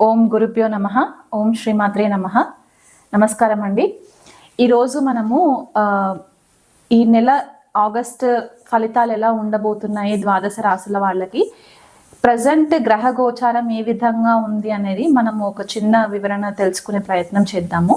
ఓం గురుభ్యో నమ ఓం శ్రీమాత్రే నమ. నమస్కారం అండి ఈరోజు మనము ఈ నెల ఆగస్ట్ ఫలితాలు ఎలా ఉండబోతున్నాయి ద్వాదశ రాశుల వాళ్ళకి ప్రజెంట్ గ్రహ గోచారం ఏ విధంగా ఉంది అనేది మనము ఒక చిన్న వివరణ తెలుసుకునే ప్రయత్నం చేద్దాము.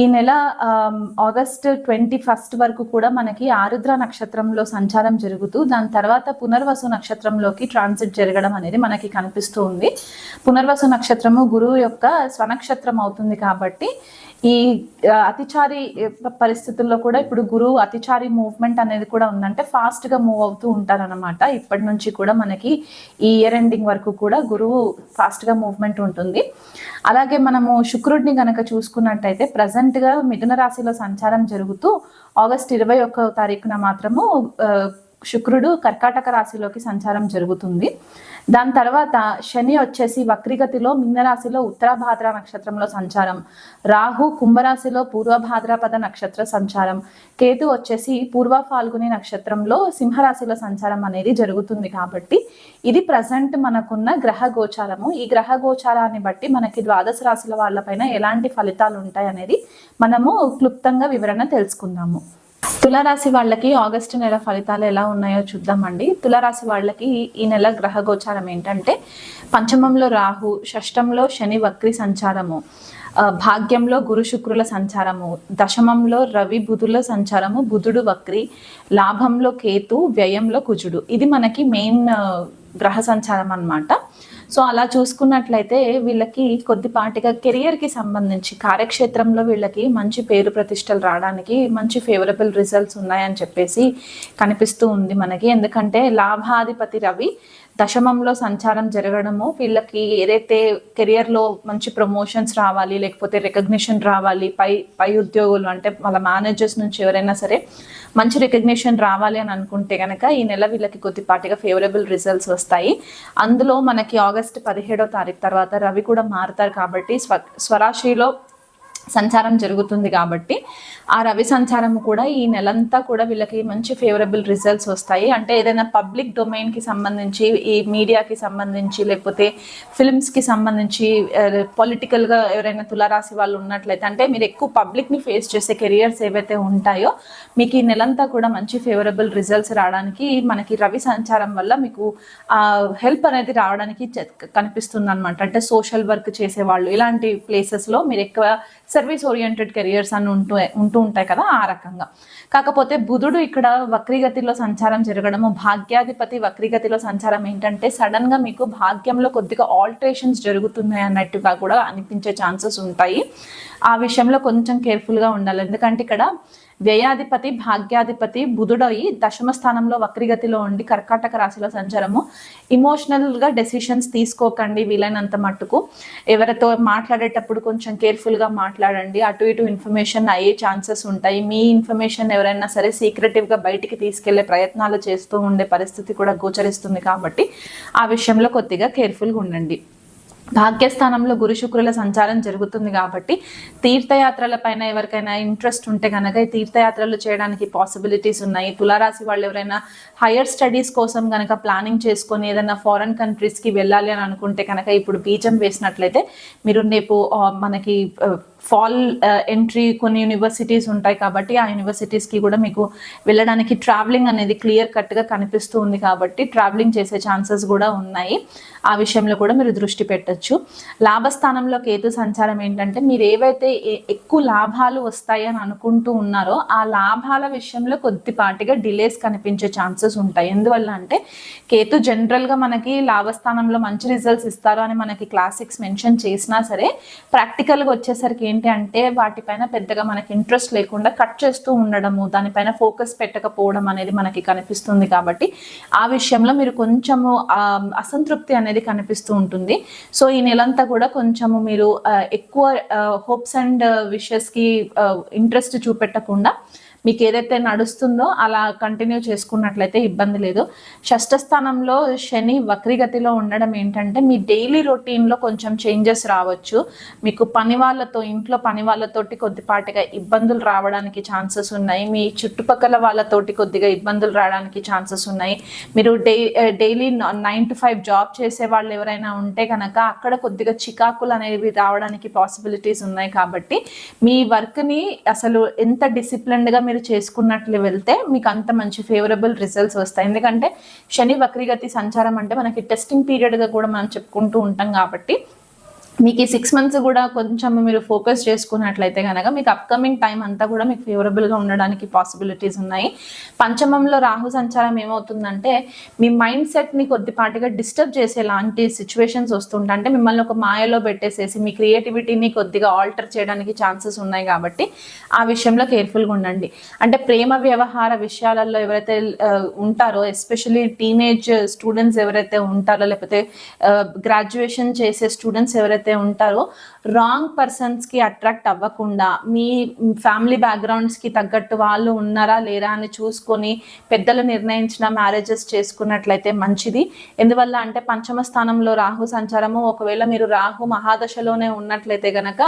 ఈ నెల ఆగస్ట్ ట్వంటీ ఫస్ట్ వరకు కూడా మనకి ఆరుద్ర నక్షత్రంలో సంచారం జరుగుతూ దాని తర్వాత పునర్వసు నక్షత్రంలోకి ట్రాన్సిట్ జరగడం అనేది మనకి కనిపిస్తూ ఉంది. పునర్వసు నక్షత్రము గురువు యొక్క స్వనక్షత్రం అవుతుంది కాబట్టి ఈ అతిచారి పరిస్థితుల్లో కూడా ఇప్పుడు గురువు అతిచారి మూవ్మెంట్ అనేది కూడా ఉందంటే ఫాస్ట్గా మూవ్ అవుతూ ఉంటారనమాట ఇప్పటి నుంచి కూడా మనకి ఈ ఇయర్ ఎండింగ్ వరకు కూడా గురువు ఫాస్ట్గా మూవ్మెంట్ ఉంటుంది. అలాగే మనము శుక్రుడిని గనక చూసుకున్నట్టయితే ప్రజెంట్గా మిథున రాశిలో సంచారం జరుగుతూ ఆగస్ట్ ఇరవై ఒక్క తారీఖున మాత్రము శుక్రుడు కర్కాటక రాశిలోకి సంచారం జరుగుతుంది. దాని తర్వాత శని వచ్చేసి వక్రిగతిలో మీనరాశిలో ఉత్తరాభాద్ర నక్షత్రంలో సంచారం. రాహు కుంభరాశిలో పూర్వభాద్రపద నక్షత్ర సంచారం. కేతు వచ్చేసి పూర్వ ఫాల్గుని నక్షత్రంలో సింహరాశిలో సంచారం అనేది జరుగుతుంది కాబట్టి ఇది ప్రజెంట్ మనకున్న గ్రహ గోచారము. ఈ గ్రహ గోచారాన్ని బట్టి మనకి ద్వాదశ రాశుల వాళ్ళపైన ఎలాంటి ఫలితాలు ఉంటాయి అనేది మనము క్లుప్తంగా వివరణ తెలుసుకుందాము. తులారాశి వాళ్ళకి ఆగస్టు నెల ఫలితాలు ఎలా ఉన్నాయో చూద్దామండి. తులారాశి వాళ్ళకి ఈ నెల గ్రహ గోచారం ఏంటంటే పంచమంలో రాహు షష్టంలో శని వక్రి సంచారము భాగ్యంలో గురు శుక్రుల సంచారము దశమంలో రవి బుధుల సంచారము బుధుడు వక్రి లాభంలో కేతు వ్యయంలో కుజుడు. ఇది మనకి మెయిన్ గ్రహ సంచారం అన్నమాట. సో అలా చూసుకున్నట్లయితే వీళ్ళకి కొద్దిపాటిగా కెరియర్కి సంబంధించి కార్యక్షేత్రంలో వీళ్ళకి మంచి పేరు ప్రతిష్టలు రావడానికి మంచి ఫేవరబుల్ రిజల్ట్స్ ఉన్నాయని చెప్పేసి కనిపిస్తూ ఉంది మనకి. ఎందుకంటే లాభాధిపతి రవి దశమంలో సంచారం జరగడము వీళ్ళకి ఏదైతే కెరియర్లో మంచి ప్రమోషన్స్ రావాలి లేకపోతే రికగ్నిషన్ రావాలి పై పై ఉద్యోగులు అంటే వాళ్ళ మేనేజర్స్ నుంచి ఎవరైనా సరే మంచి రికగ్నిషన్ రావాలి అని అనుకుంటే కనుక ఈ నెల వీళ్ళకి కొద్దిపాటిగా ఫేవరబుల్ రిజల్ట్స్ వస్తాయి. అందులో మనకి ఆగస్ట్ పదిహేడో తారీఖు తర్వాత రవి కూడా మారుతారు కాబట్టి స్వ స్వరాశిలో సంచారం జరుగుతుంది కాబట్టి ఆ రవి సంచారం కూడా ఈ నెలంతా కూడా వీళ్ళకి మంచి ఫేవరబుల్ రిజల్ట్స్ వస్తాయి. అంటే ఏదైనా పబ్లిక్ డొమైన్కి సంబంధించి ఈ మీడియాకి సంబంధించి లేకపోతే ఫిల్మ్స్కి సంబంధించి పొలిటికల్గా ఎవరైనా తులారాశి వాళ్ళు ఉన్నట్లయితే అంటే మీరు ఎక్కువ పబ్లిక్ని ఫేస్ చేసే కెరియర్స్ ఏవైతే ఉంటాయో మీకు ఈ నెలంతా కూడా మంచి ఫేవరబుల్ రిజల్ట్స్ రావడానికి మనకి రవి సంచారం వల్ల మీకు హెల్ప్ అనేది రావడానికి కనిపిస్తుంది అనమాట అంటే సోషల్ వర్క్ చేసేవాళ్ళు. ఇలాంటి ప్లేసెస్లో మీరు ఎక్కువ సర్వీస్ ఓరియంటెడ్ కెరియర్స్ అని ఉంటూ ఉంటూ ఉంటాయి కదా ఆ రకంగా. కాకపోతే బుధుడు ఇక్కడ వక్రీగతిలో సంచారం జరగడము భాగ్యాధిపతి వక్రీగతిలో సంచారం ఏంటంటే సడన్గా మీకు భాగ్యంలో కొద్దిగా ఆల్టరేషన్స్ జరుగుతున్నాయి అన్నట్టుగా కూడా అనిపించే ఛాన్సెస్ ఉంటాయి. ఆ విషయంలో కొంచెం కేర్ఫుల్గా ఉండాలి. ఎందుకంటే ఇక్కడ వ్యయాధిపతి భాగ్యాధిపతి బుధుడయి దశమ స్థానంలో వక్రిగతిలో ఉండి కర్కాటక రాశిలో సంచారము. ఇమోషనల్గా డెసిషన్స్ తీసుకోకండి వీలైనంత మట్టుకు. ఎవరితో మాట్లాడేటప్పుడు కొంచెం కేర్ఫుల్గా మాట్లాడండి. అటు ఇటు ఇన్ఫర్మేషన్ అయ్యే ఛాన్సెస్ ఉంటాయి. మీ ఇన్ఫర్మేషన్ ఎవరైనా సరే సీక్రెటివ్గా బయటికి తీసుకెళ్ళే ప్రయత్నాలు చేస్తూ ఉండే పరిస్థితి కూడా గోచరిస్తుంది కాబట్టి ఆ విషయంలో కొద్దిగా కేర్ఫుల్గా ఉండండి. భాగ్యస్థానంలో గురు శుక్రుల సంచారం జరుగుతుంది కాబట్టి తీర్థయాత్రల పైన ఎవరికైనా ఇంట్రెస్ట్ ఉంటే కనుక ఈ తీర్థయాత్రలు చేయడానికి పాసిబిలిటీస్ ఉన్నాయి. తులారాశి వాళ్ళు ఎవరైనా హైయర్ స్టడీస్ కోసం కనుక ప్లానింగ్ చేసుకొని ఏదైనా ఫారెన్ కంట్రీస్కి వెళ్ళాలి అని అనుకుంటే కనుక ఇప్పుడు బీజం వేసినట్లయితే మీరు రేపు మనకి ఫాల్ ఎంట్రీ uh, కొన్ని యూనివర్సిటీస్ ఉంటాయి కాబట్టి ఆ యూనివర్సిటీస్కి కూడా మీకు వెళ్ళడానికి ట్రావెలింగ్ అనేది క్లియర్ కట్గా కనిపిస్తూ ఉంది కాబట్టి ట్రావెలింగ్ చేసే ఛాన్సెస్ కూడా ఉన్నాయి. ఆ విషయంలో కూడా మీరు దృష్టి పెట్టచ్చు. లాభస్థానంలో కేతు సంచారం ఏంటంటే మీరు ఏవైతే ఎక్కువ లాభాలు వస్తాయి అని అనుకుంటూ ఉన్నారో ఆ లాభాల విషయంలో కొద్దిపాటిగా డిలేస్ కనిపించే ఛాన్సెస్ ఉంటాయి. ఎందువల్ల అంటే కేతు జనరల్గా మనకి లాభస్థానంలో మంచి రిజల్ట్స్ ఇస్తారు అని మనకి క్లాసిక్స్ మెన్షన్ చేసినా సరే ప్రాక్టికల్గా వచ్చేసరికి ఏంటి అంటే వాటిపైన పెద్దగా మనకి ఇంట్రెస్ట్ లేకుండా కట్ చేస్తూ ఉండడము దానిపైన ఫోకస్ పెట్టకపోవడం అనేది మనకి కనిపిస్తుంది కాబట్టి ఆ విషయంలో మీరు కొంచెము అసంతృప్తి అనేది కనిపిస్తూ ఉంటుంది. సో ఈ నెలంతా కూడా కొంచెము మీరు ఎక్కువ హోప్స్ అండ్ విషెస్కి ఇంట్రెస్ట్ చూపెట్టకుండా మీకు ఏదైతే నడుస్తుందో అలా కంటిన్యూ చేసుకున్నట్లయితే ఇబ్బంది లేదు. షష్ఠ స్థానంలో శని వక్రిగతిలో ఉండడం ఏంటంటే మీ డైలీ రొటీన్లో కొంచెం చేంజెస్ రావచ్చు. మీకు పని వాళ్ళతో ఇంట్లో పని వాళ్ళతోటి కొద్దిపాటిగా ఇబ్బందులు రావడానికి ఛాన్సెస్ ఉన్నాయి. మీ చుట్టుపక్కల వాళ్ళతోటి కొద్దిగా ఇబ్బందులు రావడానికి ఛాన్సెస్ ఉన్నాయి. మీరు day daily nine to five job చేసే వాళ్ళు ఎవరైనా ఉంటే కనుక అక్కడ కొద్దిగా చికాకులు అనేవి రావడానికి పాసిబిలిటీస్ ఉన్నాయి కాబట్టి మీ వర్క్ని అసలు ఎంత డిసిప్లిన్డ్గా మీరు చేసుకున్నట్లు వెళ్తే మీకు అంత మంచి ఫేవరబుల్ రిజల్ట్స్ వస్తాయి. ఎందుకంటే శని వక్రిగతి సంచారం అంటే మనకి టెస్టింగ్ పీరియడ్గా కూడా మనం చెప్పుకుంటూ ఉంటాం కాబట్టి మీకు ఈ సిక్స్ మంత్స్ కూడా కొంచెం మీరు ఫోకస్ చేసుకున్నట్లయితే కనుక మీకు అప్కమింగ్ టైం అంతా కూడా మీకు ఫేవరబుల్గా ఉండడానికి పాసిబిలిటీస్ ఉన్నాయి. పంచమంలో రాహు సంచారం ఏమవుతుందంటే మీ మైండ్ సెట్ని కొద్దిపాటిగా డిస్టర్బ్ చేసే లాంటి సిచ్యువేషన్స్ వస్తుంటాయి అంటే మిమ్మల్ని ఒక మాయలో పెట్టేసేసి మీ క్రియేటివిటీని కొద్దిగా ఆల్టర్ చేయడానికి ఛాన్సెస్ ఉన్నాయి కాబట్టి ఆ విషయంలో కేర్ఫుల్గా ఉండండి. అంటే ప్రేమ వ్యవహార విషయాలలో ఎవరైతే ఉంటారో ఎస్పెషలీ టీనేజ్ స్టూడెంట్స్ ఎవరైతే ఉంటారో లేకపోతే గ్రాడ్యుయేషన్ చేసే స్టూడెంట్స్ ఎవరైతే ఉంటారో రాంగ్ పర్సన్స్కి అట్రాక్ట్ అవ్వకుండా మీ ఫ్యామిలీ బ్యాక్గ్రౌండ్స్కి తగ్గట్టు వాళ్ళు ఉన్నారా లేరా అని చూసుకొని పెద్దలు నిర్ణయించిన మ్యారేజెస్ చేసుకున్నట్లయితే మంచిది. ఎందువల్ల అంటే పంచమ స్థానంలో రాహు సంచారము ఒకవేళ మీరు రాహు మహాదశలోనే ఉన్నట్లయితే గనక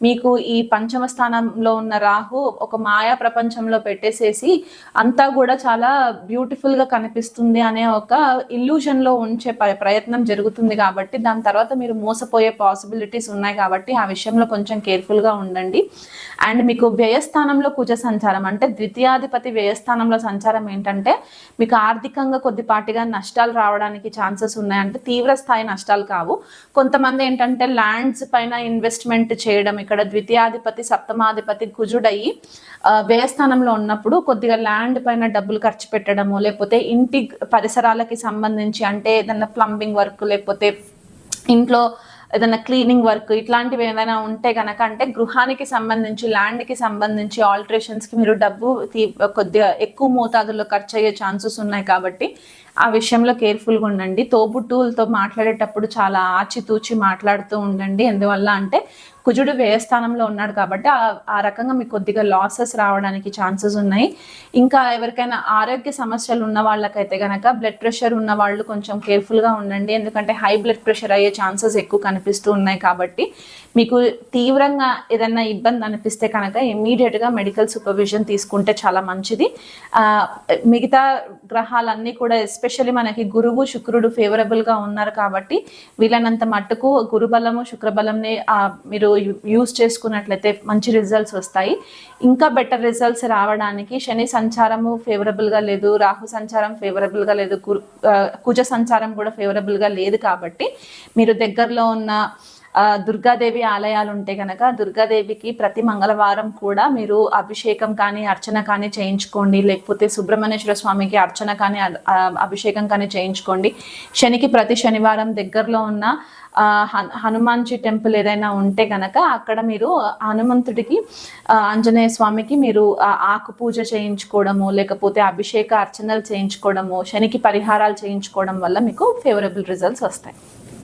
మీకు ఈ పంచమ స్థానంలో ఉన్న రాహు ఒక మాయా ప్రపంచంలో పెట్టేసేసి అంతా కూడా చాలా బ్యూటిఫుల్గా కనిపిస్తుంది అనే ఒక ఇల్యూషన్లో ఉంచే ప్ర- ప్రయత్నం జరుగుతుంది కాబట్టి దాని తర్వాత మీరు మోసపోయే పాసిబిలిటీస్ ఉన్నాయి కాబట్టి ఆ విషయంలో కొంచెం కేర్ఫుల్గా ఉండండి. అండ్ మీకు వ్యయస్థానంలో కుజ సంచారం అంటే ద్వితీయాధిపతి వ్యయస్థానంలో సంచారం ఏంటంటే మీకు ఆర్థికంగా కొద్దిపాటిగా నష్టాలు రావడానికి ఛాన్సెస్ ఉన్నాయంటే తీవ్ర స్థాయి నష్టాలు కావు. కొంతమంది ఏంటంటే ల్యాండ్స్ పైన ఇన్వెస్ట్మెంట్ చేయడం ఇక్కడ ద్వితీయాధిపతి సప్తమాధిపతి కుజుడయ్యి వ్యయస్థానంలో ఉన్నప్పుడు కొద్దిగా ల్యాండ్ పైన డబ్బులు ఖర్చు పెట్టడము లేకపోతే ఇంటి పరిసరాలకి సంబంధించి అంటే ఏదైనా ప్లంబింగ్ వర్క్ లేకపోతే ఇంట్లో ఏదైనా క్లీనింగ్ వర్క్ ఇట్లాంటివి ఏదైనా ఉంటే కనుక అంటే గృహానికి సంబంధించి ల్యాండ్కి సంబంధించి ఆల్టరేషన్స్కి మీరు డబ్బు తీ- కొద్దిగా ఎక్కువ మోతాదులో ఖర్చు అయ్యే ఛాన్సెస్ ఉన్నాయి కాబట్టి ఆ విషయంలో కేర్ఫుల్గా ఉండండి. తోబుట్టువులతో మాట్లాడేటప్పుడు చాలా ఆచితూచి మాట్లాడుతూ ఉండండి. ఎందువల్ల అంటే కుజుడు వ్యయస్థానంలో ఉన్నాడు కాబట్టి ఆ- ఆ రకంగా మీకు కొద్దిగా లాసెస్ రావడానికి ఛాన్సెస్ ఉన్నాయి. ఇంకా ఎవరికైనా ఆరోగ్య సమస్యలు ఉన్న వాళ్ళకైతే కనుక బ్లడ్ ప్రెషర్ ఉన్న వాళ్ళు కొంచెం కేర్ఫుల్గా ఉండండి. ఎందుకంటే హై బ్లడ్ ప్రెషర్ అయ్యే ఛాన్సెస్ ఎక్కువ కనిపిస్తూ ఉన్నాయి కాబట్టి మీకు తీవ్రంగా ఏదైనా ఇబ్బంది అనిపిస్తే కనుక ఇమీడియట్గా మెడికల్ సూపర్విజన్ తీసుకుంటే చాలా మంచిది. మిగతా గ్రహాలన్నీ కూడా ఎస్పెషల్లీ మనకి గురువు శుక్రుడు ఫేవరబుల్గా ఉన్నారు కాబట్టి వీళ్ళనంత మట్టుకు గురుబలము శుక్రబలంని మీరు యూజ్ చేసుకున్నట్లయితే మంచి రిజల్ట్స్ వస్తాయి. ఇంకా బెటర్ రిజల్ట్స్ రావడానికి శని సంచారము ఫేవరబుల్గా లేదు రాహు సంచారం ఫేవరబుల్గా లేదు గురు కుజ సంచారం కూడా ఫేవరబుల్గా లేదు కాబట్టి మీరు దగ్గరలో ఉన్న దుర్గాదేవి ఆలయాలు ఉంటే కనుక దుర్గాదేవికి ప్రతి మంగళవారం కూడా మీరు అభిషేకం కానీ అర్చన కానీ చేయించుకోండి. లేకపోతే సుబ్రహ్మణ్యేశ్వర స్వామికి అర్చన కానీ అభిషేకం కానీ చేయించుకోండి. శనికి ప్రతి శనివారం దగ్గరలో ఉన్న హన్- హనుమాన్జీ టెంపుల్ ఏదైనా ఉంటే గనక అక్కడ మీరు హనుమంతుడికి ఆంజనేయ స్వామికి మీరు ఆకు పూజ చేయించుకోవడము లేకపోతే అభిషేక అర్చనలు చేయించుకోవడము శనికి పరిహారాలు చేయించుకోవడం వల్ల మీకు ఫేవరబుల్ రిజల్ట్స్ వస్తాయి.